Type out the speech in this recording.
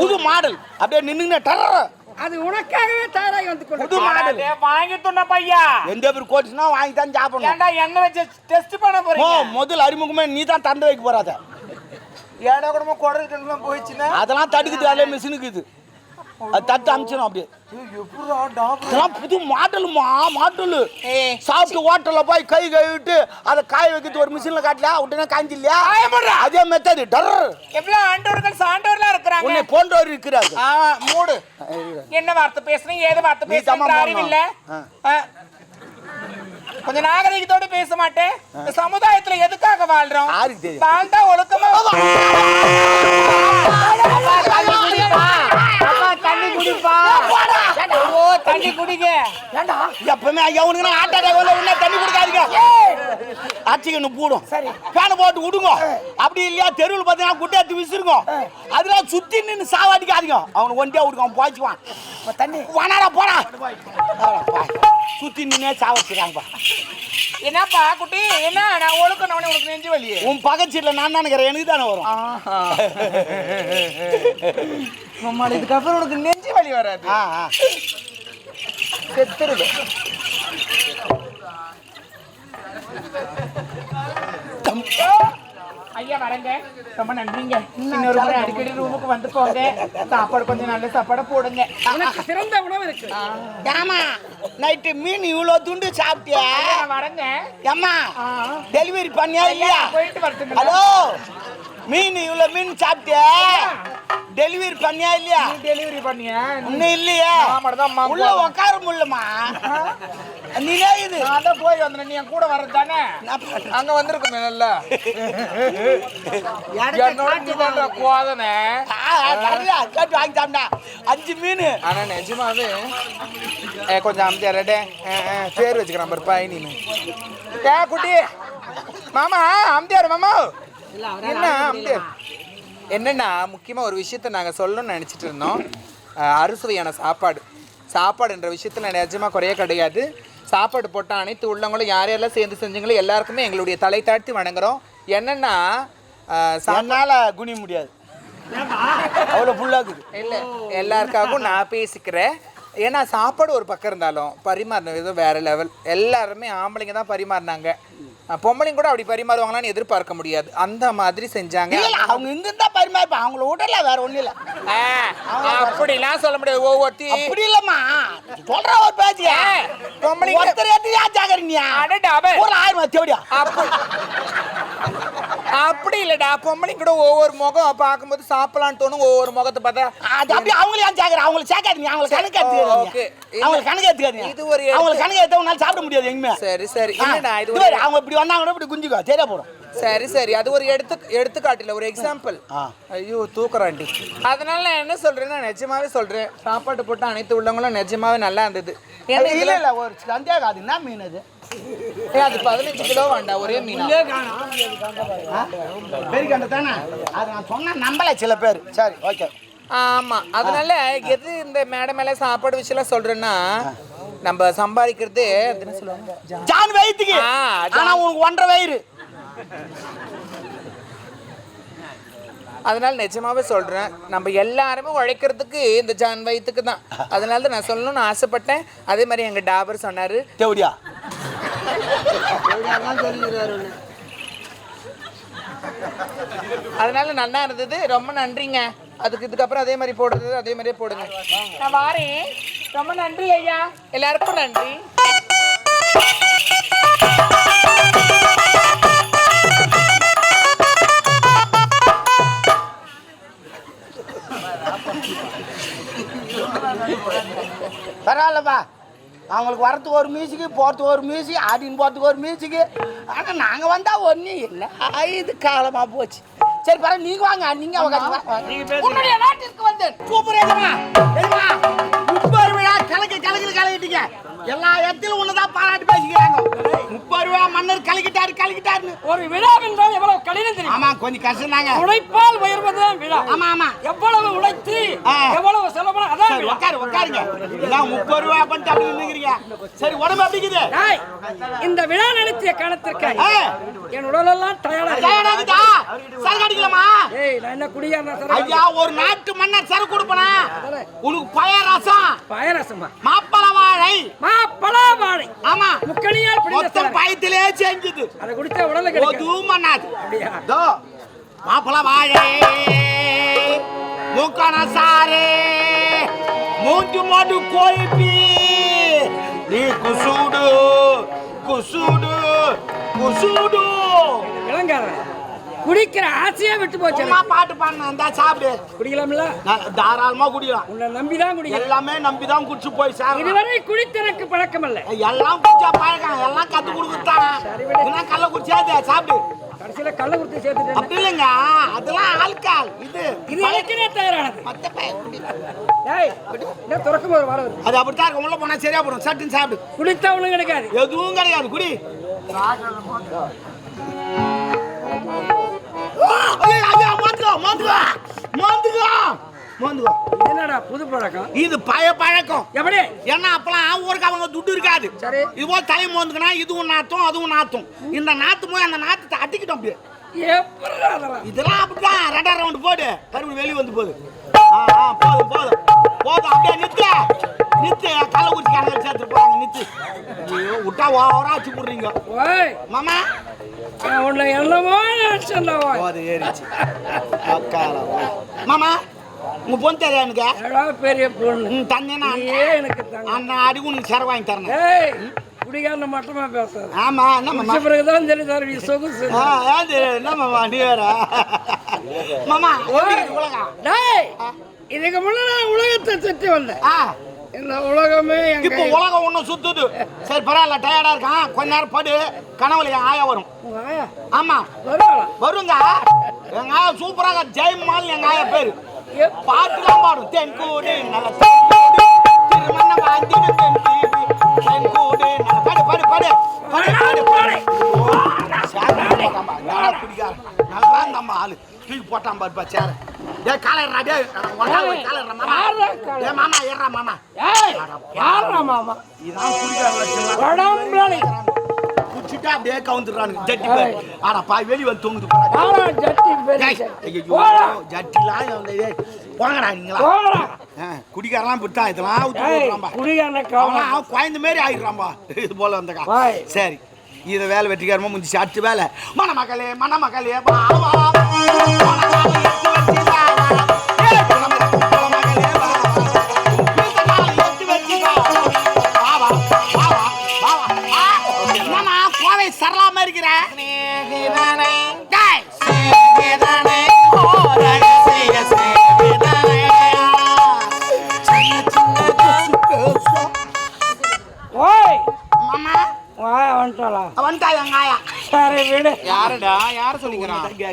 புது மாடல். அப்படியே நின்னுங்க டர்ற அது உனக்காகவே தயாராகி வந்து புது மாடல். வாங்கி துண்ண பையா. எந்த பேர் கோச்சுனா வாங்கி தான் சாப்பிடணும். ஏன்டா என்ன வச்சு டெஸ்ட் பண்ண போறீங்க? முதல் அறிமுகமே நீ தான் தந்து வைக்க போறாத. ஏடா கூடமா குடல் போயிடுச்சுன்னா? அதெல்லாம் தடுக்குது அதே மிஷினுக்கு இது. தட்டு அமிச்சிடும் அப்படியே. டாப் இதெல்லாம் புது மாடலுமா மாடலு. சாப்பிட்டு ஹோட்டல்ல போய் கை கழுவிட்டு அதை காய வைக்கிறது ஒரு மிஷின்ல காட்டல உடனே காய்ஞ்சி இல்லையா. அதே மெத்தடு டர். எவ்வளவு ஆண்டவர்கள் சான்றவர்களா இருக்கிறாங்க? உன்னை போன்றவர் இருக்கிறாரு ஆமா மூடு. என்ன வார்த்தை பேசுறீங்க? ஏது வார்த்தை பேசுறீங்க அறிவு இல்ல போடணும். ஆ. கொஞ்சம் நாகரிகத்தோட பேச மாட்டேன். இந்த சமுதாயத்துல எதுக்காக வாழ்றோம்? வாழ்ந்தா ஒழுக்கமா தண்ணி குடிங்க. எப்பவுமே எவனுக்கு ஆட்டா டிரைவர்ல உடனே தண்ணி கொடுக்காதீங்க. அச்சிக்கணும் போடும். சரி. பேனை போட்டு விடுங்க அப்படி இல்லையா தெருவில் பார்த்தீங்கன்னா குட்டையாத்து விசிறுங்க. அதெல்லாம் சுத்தி நின்று சாவாடிக்காதீங்க. அவனுக்கு ஒண்டியா விடுங்க அவன் போச்சுவான் தண்ணி. வனாடா போடா. சுத்தி நின்னே சாவடிச்சுக்காங்கப்பா என்னப்பா குட்டி? என்ன? நான் ஒழுக்கணும் உனக்கு நெஞ்சு வலி. உன் பக்கச்சீட்டில் நான் நினைக்கிறேன் எனக்கு தானே வரும். அம்மா இதுக்கப்புறம் உனக்கு நெஞ்சு வலி வராது. செத்துருது. ஐயா வரேங்க. ரொம்ப நன்றிங்க. இன்னொரு முறை அடிக்கடி ரூமுக்கு வந்து போங்க. சாப்பாடு கொஞ்சம் நல்ல சாப்பாடு போடுங்க. உனக்கு சிறந்த உணவு இருக்கு. ஏமா நைட்டு மீன் இவ்வளோ துண்டு சாப்பிட்டியா? வரேங்க. ஏம்மா ஆ. டெலிவரி பண்ணியா இல்லையா? போயிட்டு வரட்டுங்க ஹலோ மீன் இவ்வளோ மீன் சாப்பிட்டியா? டெலிவரி பண்ணியா இல்லையா? டெலிவரி பண்ணியா? இன்னும் இல்லையா? நான் மட்டும் தான் அம்மா உள்ள உட்கார முடியலமா நீனே இது. நான் தான் போய் வந்தேன். நீ என் கூட வர்றது தானே? அங்க வந்திருக்குமே நல்லா. என்னோட நீ கோதனை வாங்கி சாப்பிட்டா அஞ்சு மீன். ஆனா நிஜமாவே ஏ கொஞ்சம் அமைச்சாரடே பேர் வச்சுக்கிறேன் பாரு பாய் நீ ஏ குட்டி. மாமா அம்தியார் மாமா. என்ன அம்தியார் என்னன்னா முக்கியமா ஒரு விஷயத்த நாங்க சொல்லணும்னு நினைச்சிட்டு இருந்தோம். அறுசுவையான சாப்பாடு. சாப்பாடுன்ற விஷயத்துல நிஜமா குறைய கிடையாது. சாப்பாடு போட்ட அனைத்து உள்ளவங்களும் யார் யாரெல்லாம் சேர்ந்து செஞ்சீங்களோ எல்லாருக்குமே எங்களுடைய தலை தாழ்த்தி வணங்குறோம். என்னன்னா அஹ், சா- என்னால குனிய முடியாது. அவ்வளோ ஃபுல்லாகுது இல்லை எல்லாருக்காகவும் நான் பேசிக்கிறேன். ஏன்னா சாப்பாடு ஒரு பக்கம் இருந்தாலும் பரிமாறின விதம் வேற லெவல் எல்லாருமே ஆம்பளைங்க தான் பரிமாறினாங்க. அஹ் பொம்பளைங்க கூட அப்படி பரிமாறுவாங்களான்னு எதிர்பார்க்க முடியாது. அந்த மாதிரி செஞ்சாங்க. அவங்க இங்க இருந்தா பரிமாறிப்பா. அவங்கள விடல வேற ஒண்ணும் இல்ல. ஆ, அப்படிலாம் சொல்ல முடியாது. ஒவ்வொருத்தி அப்படி இல்லம்மா. சொல்ற ஒரு பேச்சியா ஏய், பொம்பளைங்க- ஒருத்தர் ஏன் ஜாகரீங்க ஒரு ஆயிரம் தேவடியா அப்படி. அப்படி இல்லடா. பொம்பளைங்க கூட ஒவ்வொரு முகம் பார்க்கும்போது சாப்பிடலான்னு தோணும். ஒவ்வொரு முகத்தை பார்த்தா அது அப்படி அவங்களே ஜாகர அவங்களை சேர்க்காதீங்க. அவங்களை கணக்கு. எடுத்துக்காதீங்க. அவங்களை கணக்கு எடுத்துக்காதீங்க. இது ஒரு எடுத்து- அவங்களை கணக்கு எடுத்தவங்களால சாப்பிட முடியாது எங்குமே சரி சரி. இல்லடா இது அவங்க இப்படி வந்தாங்கன்னா இப்படி குஞ்சுக்கோ. சரியா போடும் சரி சரி. அது ஒரு எடுத்து எடுத்துக்காட்டில் ஒரு எக்ஸாம்பிள். ஐயோ தூக்குறாண்டி அதனால நான் என்ன சொல்றேன்னா நிஜமாவே சொல்றேன். சாப்பாடு போட்டு அனைத்து உள்ளவங்களும் நிஜமாவே நல்லா இருந்தது. இல்ல. இல்ல ஒரு சந்தேகம். அது என்ன மீன் அது? ஏய், அது பதினஞ்சு கிலோ வேண்டாம் ஒரே மீனா. தானே? அது நான் சொன்னா நம்பல சில பேர். சரி ஓகே. ஆமா அதனால எது இந்த மேடை மேல சாப்பாடு விஷயம் சொல்றேன்னா நம்ம சம்பாதிக்கிறது அது என்ன சொல்லுவாங்க? ஜான் வயிற்றுக்கு ஆ, ஜான். ஆனா உனக்கு ஒன்றரை வயிறு. அதனால நிஜமாவே சொல்றேன் நம்ம எல்லாருமே உழைக்கிறதுக்கு இந்த ஜான் வயிற்றுக்கு தான். அதனால தான் நான் சொல்லணும்னு ஆசைப்பட்டேன். அதே மாதிரி எங்க டாபர் சொன்னாரு தேவடியா? அதனால நல்லா இருந்தது. ரொம்ப நன்றிங்க. அதுக்கு இதுக்கப்புறம் அதே மாதிரி போடுறது அதே மாதிரியே போடுங்க. நான் வாரேன். ரொம்ப நன்றி ஐயா. எல்லாருக்கும் நன்றி. பரவாயில்லப்பா. அவங்களுக்கு வரத்துக்கு ஒரு மியூசிக்கு போகிறதுக்கு ஒரு மியூசிக் ஆடின்னு போகிறதுக்கு ஒரு மியூசிக்கு ஆனால் நாங்கள் வந்தால் ஒன்றும் இல்லை. இது காலமாக போச்சு. சரி பரவாயில்ல நீங்கள் வாங்க அவங்க உன்னுடைய நாட்டிற்கு வந்தேன். சூப்பர் முப்பது விழா கலக்கி கலக்கி கலக்கிட்டீங்க எல்லா இடத்திலும் ஒண்ணுதான் பாராட்டி மன்னர் கலக்கிட்டாரு கலக்கிட்டாருன்னு. ஒரு விழா என்றால் எவ்வளவு கடினம் தெரியும். ஆமா கொஞ்சம் கஷ்டம் தாங்க உழைப்பால் உயர்வதுதான் விழா. ஆமா ஆமா. எவ்வளவு உழைத்து. எவ்வளவு செலவு அதான் உட்காரு உட்காருங்க நான் முப்பது ரூபா பண்ணிட்டு அப்படி நின்னுக்கிறீங்க. சரி உடம்பு டேய், இந்த விழா நடத்திய காலத்திற்கு. என் உடலெல்லாம். டயர்டாகுதா சரக்கு அடிக்கலாமா ஏய் நான் என்ன குடியாரனா சார் ஐயா ஒரு நாட்டு மன்னர் சரக்கு கொடுப்பனா? உனக்கு பய ரசம் பாயரசமா? மாப்பழ வாழை ஆமா. முக்கணியால் மொத்தம் சாறு. பயத்திலே செஞ்சது. அதை குடிச்சா உடல கிடைக்கும். எதுவும் பண்ணாது அப்படியா? தோ மாப்பழ வாழை முக்கண சாரே மூஞ்சு மாட்டு கோயிப்பி நீ குசூடு குசூடு குசூடு. இளங்காரன். குடிக்கிற ஆசையே விட்டு போச்சு சும்மா பாட்டு பாடின இந்தா சாப்பிடு. குடிக்கலாம்ல? தாராளமா குடிக்கலாம். உன்னை நம்பிதான் குடிக்கிறேன். எல்லாமே நம்பி தான் குடிச்சு போய் சாப்பிடு இதுவரை குடித்தனக்கு பழக்கம் இல்ல எல்லாம் குடிச்சா பழக்கம். எல்லாம் கத்து இதெல்லாம் கள்ள குடிச்சாது சாப்பிடு. கடைசியில கள்ள குடித்து சேர்த்துட்டேன் அப்படி இல்லைங்க. அதெல்லாம் ஆல்கால் இது இது எனக்குனே தயாரானது. மத்த. ஏய் என்ன திறக்கும் போது வர வருது அது அப்படித்தான் இருக்கும். உள்ள போனா சரியா போடும். சட்டுன்னு சாப்பிடு. குடித்தா ஒண்ணும் கிடைக்காது. எதுவும் கிடையாது. குடி. என்னடா புது பழக்கம்? இது பய பழக்கம். எப்படி? ஏன்னா அப்பெல்லாம் ஊருக்கு அவங்க துட்டு இருக்காது. சரி. இது போல் தலை மோந்துக்கனா இதுவும் நாத்தும் அதுவும் நாத்தும். இந்த நாத்து போய் அந்த நாத்தை அட்டிக்கிட்டோம் அப்படியே. இதெல்லாம் அப்படிதான். ரெண்டாம் ரவுண்ட் போடு. கரும்பு வெளியே வந்து போகுது. போதும் போதும். போதும் அப்படியே நித்து கள்ளக்குறிச்சி கணக்கு சேர்த்து போறாங்க நித்து. ஐயோ விட்டா ஓவரா வச்சு போடுறீங்க. ஓய். மாமா. உன்னை என்னமோ நினைச்சேன்டா போது ஏறிச்சு. அக்கால மாமா உங்க பொண்ணு தெரியா எனக்கு? பெரிய பொண்ணு. ம் தந்தேனா? நீயே எனக்கு அண்ணன் அடி உனக்கு சர வாங்கி தரணும் ஏய் குடிகாரன மட்டுமா பேசாத? ஆமா என்ன மாமா? குடிச்ச பிறகுதான் தெரியும் சார் நீ சொகுசு. ஆ ஏது என்ன மாமா நீ வேற? மாமா உலகம். டேய் இதுக்கு முன்ன நான் உலகத்தை சுற்றி வந்தேன். இந்த உலகமே இப்போ. உலகம் ஒன்றும் சுத்துது. சரி பரவாயில்ல டயர்டா இருக்கான். கொஞ்ச நேரம் படு. கனவுல என் ஆயா வரும். ஆமா. வருங்க எங்க ஆயா சூப்பராக ஜெயமால் எங்க ஆயா பேரு. பாட்டுலாம் பாடும். தென்கூடு நல்ல திருமண வாந்திடு தென்கூடு நல்ல பாடு பாடு பாடு. பாடு பாடு பாடு. சேர போட்டாம்பா யாரா குடிக்கார நல்லா இருந்தாம்பா ஆளு. தூக்கி போட்டான் பாருப்பா சேர ஏ காலர்ரா டே காலர்ரா மாமா? ஏ ஏறா மாமா. ஏய் யாரா மாமா? இதான் குடிக்கார லட்சணம் உடம்புல அப்படியே கவுந்துடுறானுங்க. ஜட்டி பேர். ஆனா பாய் வெளி வந்து தொங்குது பாரு. யாரா ஜட்டி? ஐயோ, போடா. ஜட்டிலாம் டேய். போங்கடா நீங்களா? குடிக்காரலாம் இப்படித்தான் இதெல்லாம் அவன் குழந்த மாரி ஆயிடுறான்பா இது போல வந்தக்கா. சரி. இதை வேலை வெற்றிக்காரமா முடிஞ்சு அடுத்த வேலை. மணமகளே மணமகளே வா. வந்துட்டா விடு. யாருடா? யார சொல்லிக்கிறான்?